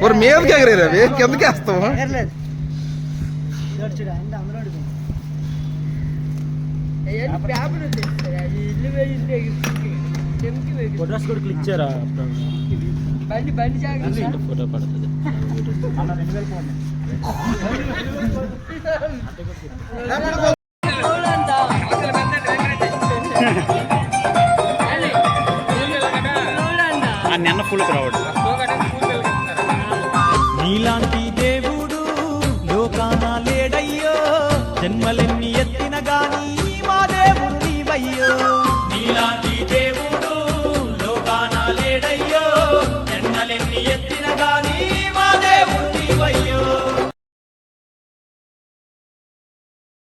మరి మీదకి ఎగరే రవి కిందకి వేస్తాం అయ్యా పేపర్ ఇల్లు వేయింది చెంకి వేగి బండి బండి జాగ్రత్త. ఫోటో పడుతుంది. నిన్న ఫుల్ క్రౌడ్ నీలాంటి దేవుడు లోకాన లేడయ్యో జన్మలెన్ని ఎత్తిన గాని మా దేవుడు నీవయ్యో. నీలాంటి దేవుడు